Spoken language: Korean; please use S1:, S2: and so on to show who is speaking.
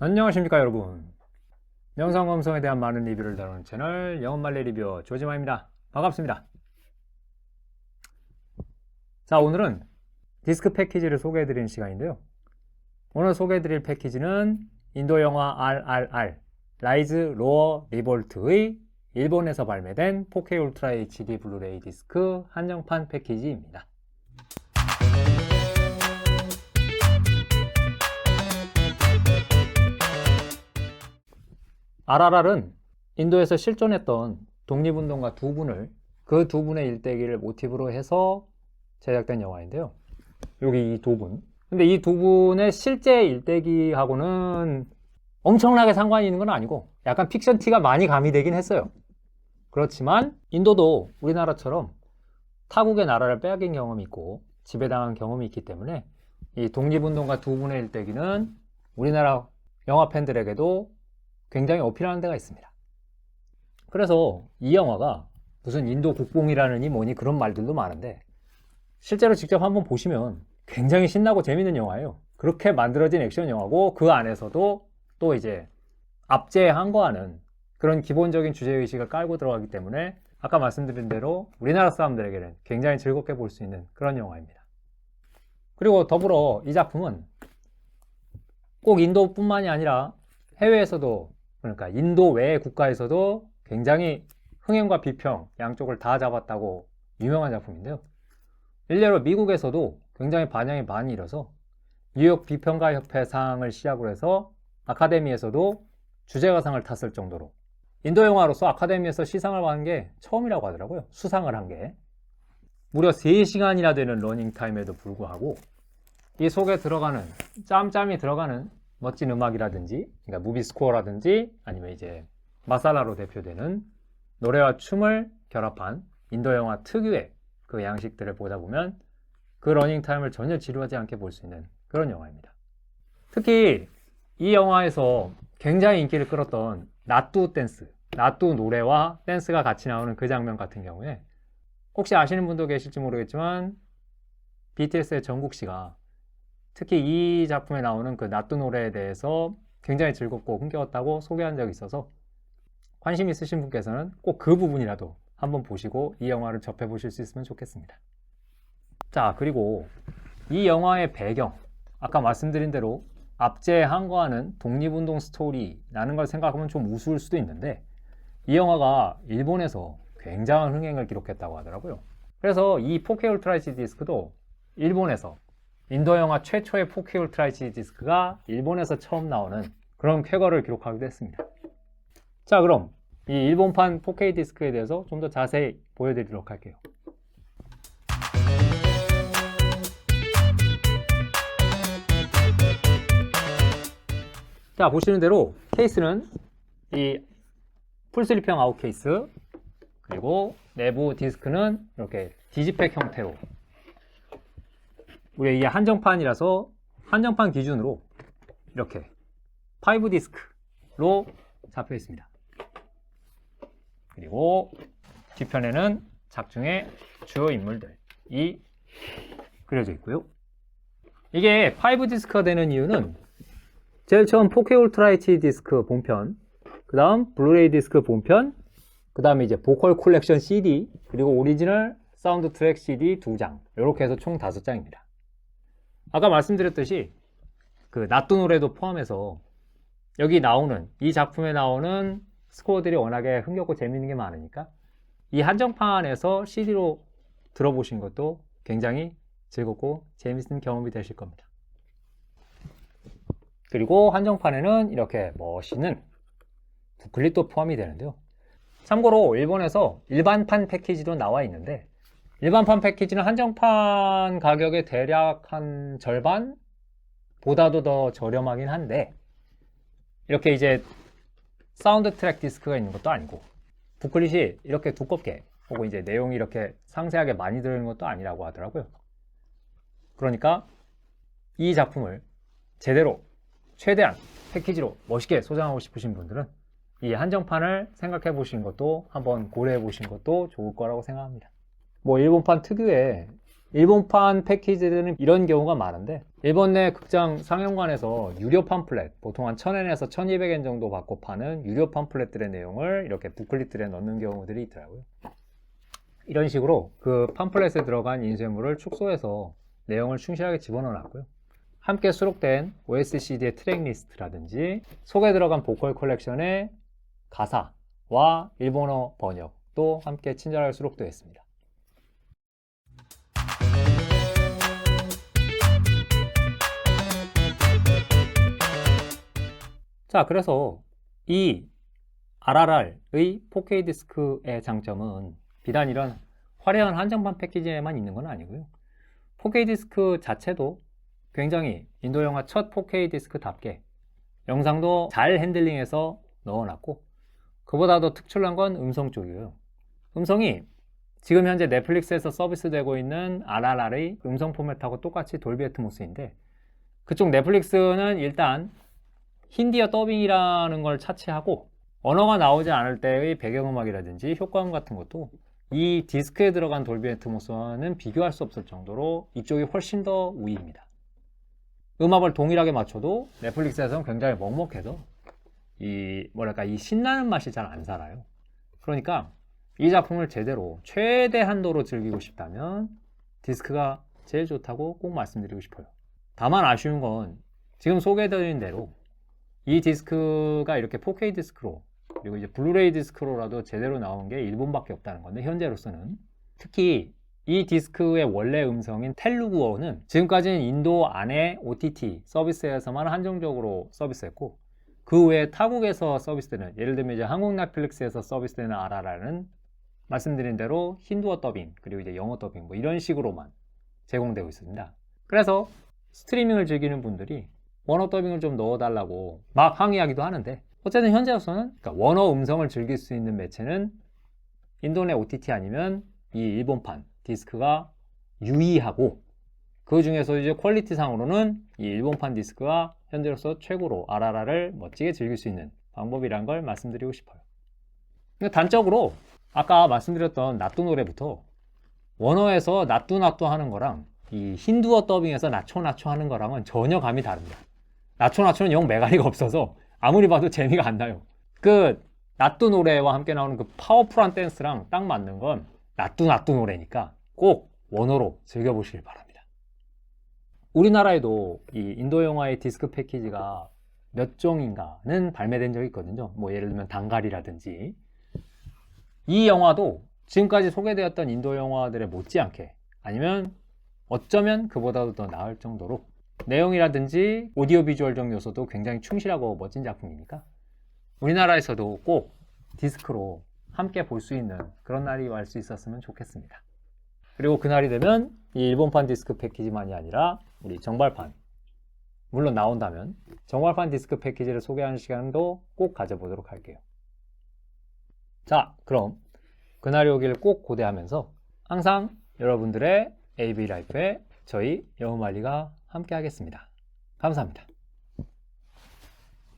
S1: 안녕하십니까 여러분. 영상 감성에 대한 많은 리뷰를 다루는 채널 영업말레 리뷰 조지마입니다. 반갑습니다. 자 오늘은 디스크 패키지를 소개해 드리는 시간인데요. 오늘 소개해 드릴 패키지는 인도 영화 RRR 라이즈 로어 리볼트의 일본에서 발매된 4K 울트라 HD 블루레이 디스크 한정판 패키지입니다 RRR은 인도에서 실존했던 독립운동가 두 분을 그 두 분의 일대기를 모티브로 해서 제작된 영화인데요. 여기 이 두 분. 근데 이 두 분의 실제 일대기하고는 엄청나게 상관이 있는 건 아니고 약간 픽션 티가 많이 가미되긴 했어요. 그렇지만 인도도 우리나라처럼 타국의 나라를 빼앗긴 경험이 있고 지배당한 경험이 있기 때문에 이 독립운동가 두 분의 일대기는 우리나라 영화 팬들에게도 굉장히 어필하는 데가 있습니다. 그래서 이 영화가 무슨 인도 국뽕이라느니 뭐니 그런 말들도 많은데 실제로 직접 한번 보시면 굉장히 신나고 재밌는 영화예요. 그렇게 만들어진 액션 영화고 그 안에서도 또 이제 압제한 거하는 그런 기본적인 주제의식을 깔고 들어가기 때문에 아까 말씀드린 대로 우리나라 사람들에게는 굉장히 즐겁게 볼 수 있는 그런 영화입니다. 그리고 더불어 이 작품은 꼭 인도뿐만이 아니라 해외에서도 그러니까 인도 외의 국가에서도 굉장히 흥행과 비평 양쪽을 다 잡았다고 유명한 작품인데요. 일례로 미국에서도 굉장히 반향이 많이 일어서 뉴욕 비평가 협회 상을 시작으로 해서 아카데미에서도 주제가상을 탔을 정도로 인도 영화로서 아카데미에서 시상을 받은 게 처음이라고 하더라고요. 수상을 한 게. 무려 3시간이나 되는 러닝타임에도 불구하고 이 속에 들어가는 짬짬이 들어가는 멋진 음악이라든지, 그러니까 무비 스코어라든지, 아니면 이제 마살라로 대표되는 노래와 춤을 결합한 인도 영화 특유의 그 양식들을 보다 보면 그 러닝 타임을 전혀 지루하지 않게 볼 수 있는 그런 영화입니다. 특히 이 영화에서 굉장히 인기를 끌었던 나뚜 댄스, 나뚜 노래와 댄스가 같이 나오는 그 장면 같은 경우에 혹시 아시는 분도 계실지 모르겠지만 BTS의 정국 씨가 특히 이 작품에 나오는 그 나뚜 노래에 대해서 굉장히 즐겁고 흥겨웠다고 소개한 적이 있어서 관심 있으신 분께서는 꼭 그 부분이라도 한번 보시고 이 영화를 접해 보실 수 있으면 좋겠습니다. 자, 그리고 이 영화의 배경, 아까 말씀드린 대로 압제한 거하는 독립운동 스토리라는 걸 생각하면 좀 우스울 수도 있는데 이 영화가 일본에서 굉장한 흥행을 기록했다고 하더라고요. 그래서 이 4K 울트라 HD 디스크도 일본에서 인도 영화 최초의 4K 울트라 HD 디스크가 일본에서 처음 나오는 그런 쾌거를 기록하기도 했습니다. 자, 그럼 이 일본판 4K 디스크에 대해서 좀 더 자세히 보여드리도록 할게요. 자, 보시는 대로 케이스는 이 풀슬립형 아웃 케이스 그리고 내부 디스크는 이렇게 디지팩 형태로 우리 이 한정판이라서 한정판 기준으로 이렇게 5 디스크로 잡혀 있습니다. 그리고 뒤편에는 작중의 주요 인물들이 그려져 있고요. 이게 5 디스크가 되는 이유는 제일 처음 4K 울트라 HD 디스크 본편, 그 다음 블루레이 디스크 본편, 그 다음에 이제 보컬 콜렉션 CD, 그리고 오리지널 사운드 트랙 CD 두 장. 이렇게 해서 총 다섯 장입니다. 아까 말씀드렸듯이 그 나뚜 노래도 포함해서 여기 나오는 이 작품에 나오는 스코어들이 워낙에 흥겹고 재밌는 게 많으니까 이 한정판에서 CD로 들어보신 것도 굉장히 즐겁고 재밌는 경험이 되실 겁니다. 그리고 한정판에는 이렇게 멋있는 부클릿도 포함이 되는데요. 참고로 일본에서 일반판 패키지도 나와 있는데 일반판 패키지는 한정판 가격의 대략 한 절반 보다도 더 저렴하긴 한데 이렇게 이제 사운드 트랙 디스크가 있는 것도 아니고 부클릿이 이렇게 두껍게 혹은 이제 내용이 이렇게 상세하게 많이 들어있는 것도 아니라고 하더라고요. 그러니까 이 작품을 제대로 최대한 패키지로 멋있게 소장하고 싶으신 분들은 이 한정판을 생각해 보시는 것도 한번 고려해 보시는 것도 좋을 거라고 생각합니다. 뭐 일본판 특유의 일본판 패키지들은 이런 경우가 많은데 일본 내 극장 상영관에서 유료 팜플렛 보통 한 1000엔에서 1200엔 정도 받고 파는 유료 팜플렛들의 내용을 이렇게 부클릿들에 넣는 경우들이 있더라고요. 이런 식으로 그 팜플렛에 들어간 인쇄물을 축소해서 내용을 충실하게 집어넣어 놨고요. 함께 수록된 OSCD의 트랙 리스트라든지 속에 들어간 보컬 컬렉션의 가사와 일본어 번역도 함께 친절하게 수록되어 있습니다. 자, 그래서 이 RRR의 4K 디스크의 장점은 비단 이런 화려한 한정판 패키지에만 있는 건 아니고요. 4K 디스크 자체도 굉장히 인도 영화 첫 4K 디스크답게 영상도 잘 핸들링해서 넣어놨고 그보다 더 특출난 건 음성 쪽이에요. 음성이 지금 현재 넷플릭스에서 서비스되고 있는 RRR의 음성 포맷하고 똑같이 돌비 애트모스인데 그쪽 넷플릭스는 일단 힌디어 더빙이라는 걸 차치하고 언어가 나오지 않을 때의 배경음악이라든지 효과음 같은 것도 이 디스크에 들어간 돌비 애트모스와는 비교할 수 없을 정도로 이쪽이 훨씬 더 우위입니다. 음압을 동일하게 맞춰도 넷플릭스에서는 굉장히 먹먹해서 이 뭐랄까 이 신나는 맛이 잘 안 살아요. 그러니까 이 작품을 제대로 최대 한도로 즐기고 싶다면 디스크가 제일 좋다고 꼭 말씀드리고 싶어요. 다만 아쉬운 건 지금 소개해드린 대로 이 디스크가 이렇게 4K 디스크로 그리고 이제 블루레이 디스크로라도 제대로 나온 게 일본밖에 없다는 건데 현재로서는 특히 이 디스크의 원래 음성인 텔루구어는 지금까지는 인도 안에 OTT 서비스에서만 한정적으로 서비스했고 그 외에 타국에서 서비스되는 예를 들면 이제 한국 넷플릭스에서 서비스되는 RRR은 말씀드린 대로 힌두어 더빙 그리고 이제 영어 더빙 뭐 이런 식으로만 제공되고 있습니다. 그래서 스트리밍을 즐기는 분들이 원어 더빙을 좀 넣어달라고 막 항의하기도 하는데 어쨌든 현재로서는 그러니까 원어 음성을 즐길 수 있는 매체는 인도네 OTT 아니면 이 일본판 디스크가 유의하고 그 중에서 이제 퀄리티 상으로는 이 일본판 디스크가 현재로서 최고로 RRR을 멋지게 즐길 수 있는 방법이란 걸 말씀드리고 싶어요. 단적으로 아까 말씀드렸던 나뚜 노래부터 원어에서 나뚜 나뚜 하는 거랑 이 힌두어 더빙에서 나초 나초 하는 거랑은 전혀 감이 다릅니다. 나초 나초는 영 매가리가 없어서 아무리 봐도 재미가 안 나요. 그 나뚜 노래와 함께 나오는 그 파워풀한 댄스랑 딱 맞는 건 나뚜 나뚜 노래니까 꼭 원어로 즐겨보시길 바랍니다. 우리나라에도 이 인도 영화의 디스크 패키지가 몇 종인가는 발매된 적이 있거든요. 뭐 예를 들면 단갈이라든지 이 영화도 지금까지 소개되었던 인도 영화들에 못지않게 아니면 어쩌면 그보다도 더 나을 정도로 내용이라든지 오디오 비주얼적 요소도 굉장히 충실하고 멋진 작품이니까 우리나라에서도 꼭 디스크로 함께 볼 수 있는 그런 날이 올 수 있었으면 좋겠습니다. 그리고 그날이 되면 이 일본판 디스크 패키지만이 아니라 우리 정발판 물론 나온다면 정발판 디스크 패키지를 소개하는 시간도 꼭 가져보도록 할게요. 자, 그럼 그날이 오길 꼭 고대하면서 항상 여러분들의 AV 라이프에 저희 여우말리가 함께 하겠습니다. 감사합니다.